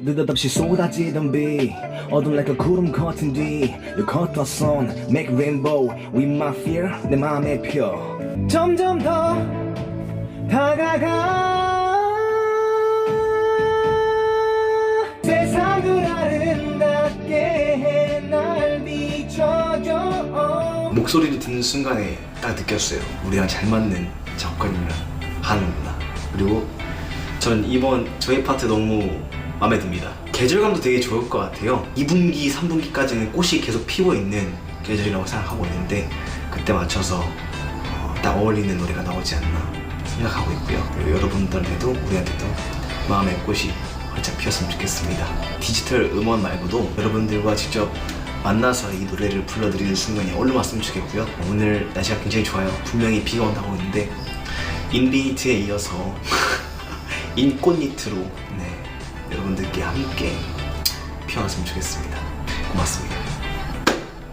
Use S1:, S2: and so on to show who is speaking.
S1: 느닷없이 쏟아지던 비 어둠 like 구름 같은 뒤 You cut the sun make rainbow with my fear 내 맘에 펴 점점 더 다가가 세상을 아름답게 해날 비춰줘
S2: 목소리를 듣는 순간에 딱 느꼈어요. 우리랑 잘 맞는 작가님이랑 하는구나. 그리고 전 이번 저희 파트 너무 마음에 듭니다. 계절감도 되게 좋을 것 같아요. 2분기, 3분기까지는 꽃이 계속 피고 있는 계절이라고 생각하고 있는데 그때 맞춰서 어, 딱 어울리는 노래가 나오지 않나 생각하고 있고요. 그리고 여러분들에도 우리한테도 마음의 꽃이 활짝 피었으면 좋겠습니다. 디지털 음원 말고도 여러분들과 직접 만나서 이 노래를 불러드리는 순간이 얼른 왔으면 좋겠고요. 오늘 날씨가 굉장히 좋아요. 분명히 비가 온다고 했는데 인비니트에 이어서 인꽃니트로 네, 여러분들께 함께 피어났으면 좋겠습니다. 고맙습니다.